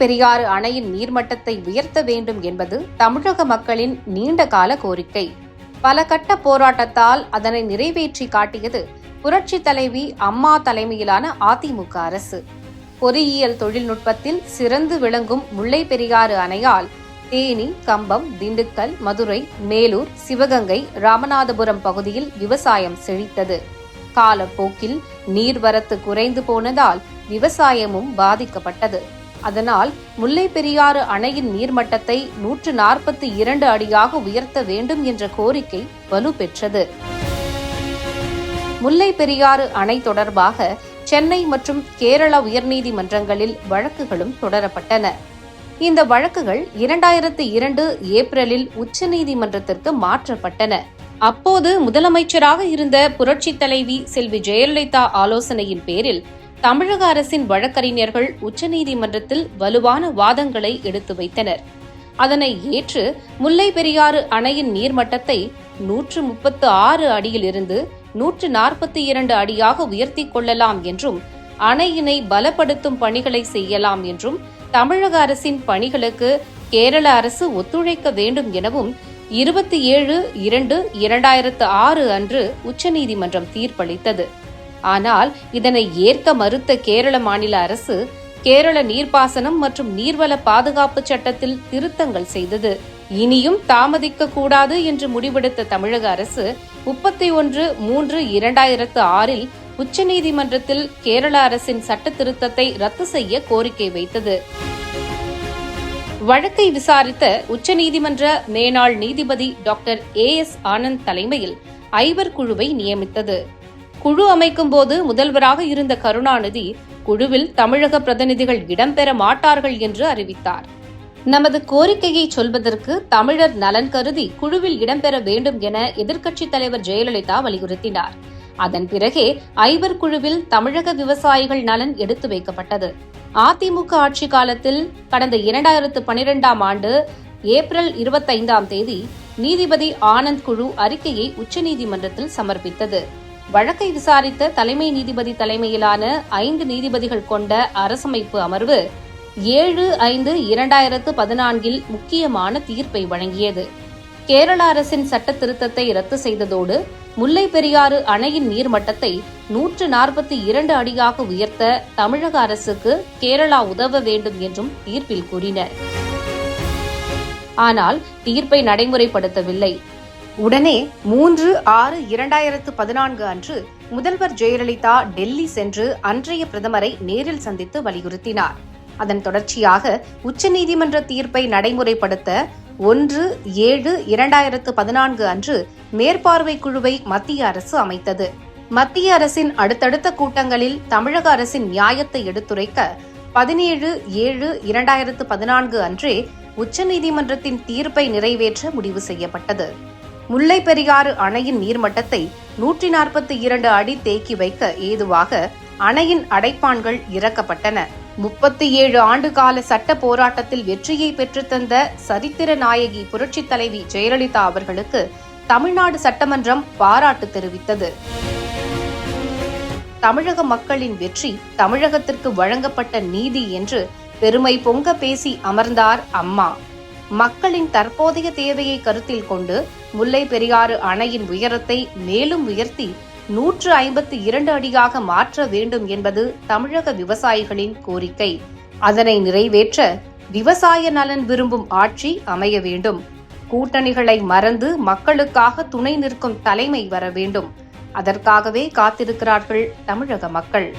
பெரியாறு அணையின் நீர்மட்டத்தை உயர்த்த வேண்டும் என்பது தமிழக மக்களின் நீண்டகால கோரிக்கை. பல கட்ட போராட்டத்தால் அதனை நிறைவேற்றி காட்டியது புரட்சி தலைவி அம்மா தலைமையிலான அதிமுக அரசு. பொறியியல் தொழில்நுட்பத்தில் சிறந்து விளங்கும் முல்லை பெரியாறு அணையால் தேனி கம்பம் திண்டுக்கல் மதுரை மேலூர் சிவகங்கை ராமநாதபுரம் பகுதியில் விவசாயம் செழித்தது. காலப்போக்கில் நீர்வரத்து குறைந்து போனதால் விவசாயமும் பாதிக்கப்பட்டது. அதனால் முல்லை பெரியாறு அணையின் நீர்மட்டத்தை நூற்று நாற்பத்தி இரண்டு அடியாக உயர்த்த வேண்டும் என்ற கோரிக்கை வலுப்பெற்றது முல்லை பெரியாறு அணை தொடர்பாக சென்னை மற்றும் கேரள உயர்நீதிமன்றங்களில் வழக்குகளும் தொடரப்பட்டன. இந்த வழக்குகள் இரண்டாயிரத்து இரண்டு ஏப்ரலில் உச்சநீதிமன்றத்திற்கு மாற்றப்பட்டன. அப்போது முதலமைச்சராக இருந்த புரட்சி தலைவி செல்வி ஜெயலலிதா ஆலோசனையின் பேரில் தமிழக அரசின் வழக்கறிஞர்கள் உச்சநீதிமன்றத்தில் வலுவான வாதங்களை எடுத்து வைத்தனர். அதனை ஏற்று முல்லை பெரியாறு அணையின் நீர்மட்டத்தை நூற்று முப்பத்து ஆறு அடியிலிருந்து நூற்று நாற்பத்தி இரண்டு அடியாக உயர்த்திக் கொள்ளலாம் என்றும் அணையினை பலப்படுத்தும் பணிகளை செய்யலாம் என்றும் தமிழக அரசின் பணிகளுக்கு கேரள அரசு ஒத்துழைக்க வேண்டும் எனவும் இருபத்தி ஏழு இரண்டு இரண்டாயிரத்து ஆறு அன்று உச்சநீதிமன்றம் தீர்ப்பளித்தது. ஆனால் இதனை ஏற்க மறுத்த கேரள மாநில அரசு கேரள நீர்ப்பாசனம் மற்றும் நீர்வள பாதுகாப்பு சட்டத்தில் திருத்தங்கள் செய்தது. இனியும் தாமதிக்க கூடாது என்று முடிவெடுத்த தமிழக அரசு முப்பத்தி ஒன்று மூன்று இரண்டாயிரத்து ஆறில் உச்சநீதிமன்றத்தில் கேரள அரசின் சட்ட திருத்தத்தை ரத்து செய்ய கோரிக்கை வைத்தது. வழக்கை விசாரித்த உச்சநீதிமன்ற மேனாள் நீதிபதி டாக்டர் ஏ எஸ் ஆனந்த் தலைமையில் ஐவர் குழுவை நியமித்தது. குழு அமைக்கும் போது முதல்வராக இருந்த கருணாநிதி குழுவில் தமிழக பிரதிநிதிகள் இடம்பெற மாட்டார்கள் என்று அறிவித்தார். நமது கோரிக்கையை சொல்வதற்கு தமிழர் நலன் கருதி குழுவில் இடம்பெற வேண்டும் என எதிர்க்கட்சித் தலைவர் ஜெயலலிதா வலியுறுத்தினார். அதன் பிறகே ஐவர் குழுவில் தமிழக விவசாயிகள் நலன் எடுத்து வைக்கப்பட்டது. அதிமுக ஆட்சி காலத்தில் கடந்த இரண்டாயிரத்து பனிரெண்டாம் ஆண்டு ஏப்ரல் இருபத்தைந்தாம் தேதி நீதிபதி ஆனந்த் குழு அறிக்கையை உச்சநீதிமன்றத்தில் சமர்ப்பித்தது. வழக்கை விசாரித்த தலைமை நீதிபதி தலைமையிலான ஐந்து நீதிபதிகள் கொண்ட அரசமைப்பு அமர்வு ஏழு ஐந்து இரண்டாயிரத்து பதினான்கில் முக்கியமான தீர்ப்பை வழங்கியது. கேரள அரசின் சட்ட திருத்தத்தை ரத்து செய்ததோடு முல்லை பெரியாறு அணையின் நீர்மட்டத்தை நூற்று நாற்பத்தி இரண்டு அடியாக உயர்த்த தமிழக அரசுக்கு கேரளா உதவ வேண்டும் என்றும் தீர்ப்பில் கூறினர். ஆனால் தீர்ப்பை நடைமுறைப்படுத்தவில்லை. உடனே மூன்று ஆறு இரண்டாயிரத்து பதினான்கு அன்று முதல்வர் ஜெயலலிதா டெல்லி சென்று அன்றைய பிரதமரை நேரில் சந்தித்து வலியுறுத்தினார். அதன் தொடர்ச்சியாக உச்சநீதிமன்ற தீர்ப்பை நடைமுறைப்படுத்த ஒன்று ஏழு இரண்டாயிரத்து பதினான்கு அன்று மேற்பார்வை குழுவை மத்திய அரசு அமைத்தது. மத்திய அரசின் அடுத்தடுத்த கூட்டங்களில் தமிழக அரசின் நியாயத்தை எடுத்துரைக்க பதினேழு ஏழு இரண்டாயிரத்து பதினான்கு அன்றே உச்சநீதிமன்றத்தின் தீர்ப்பை நிறைவேற்ற முடிவு செய்யப்பட்டது. முல்லை பெரியாறு அணையின் நீர்மட்டத்தை நூற்றி நாற்பத்தி இரண்டு அடி தேக்கி வைக்க ஏதுவாக அணையின் அடைப்பான்கள் இறக்கப்பட்டன. முப்பத்தி ஏழு ஆண்டு கால சட்ட போராட்டத்தில் வெற்றியை பெற்றுத்தந்த சரித்திர நாயகி புரட்சித் தலைவி ஜெயலலிதா அவர்களுக்கு தமிழ்நாடு சட்டமன்றம் பாராட்டு தெரிவித்தது. தமிழக மக்களின் வெற்றி தமிழகத்திற்கு வழங்கப்பட்ட நீதி என்று பெருமை பொங்க பேசி அமர்ந்தார் அம்மா. மக்களின் தற்போதைய தேவையை கருத்தில் கொண்டு முல்லை பெரியாறு அணையின் உயரத்தை மேலும் உயர்த்தி நூற்று ஐம்பத்தி இரண்டு அடியாக மாற்ற வேண்டும் என்பது தமிழக விவசாயிகளின் கோரிக்கை. அதனை நிறைவேற்ற விவசாய நலன் விரும்பும் ஆட்சி அமைய வேண்டும். கூட்டணிகளை மறந்து மக்களுக்காக துணை நிற்கும் தலைமை வர வேண்டும். அதற்காகவே காத்திருக்கிறார்கள் தமிழக மக்கள்.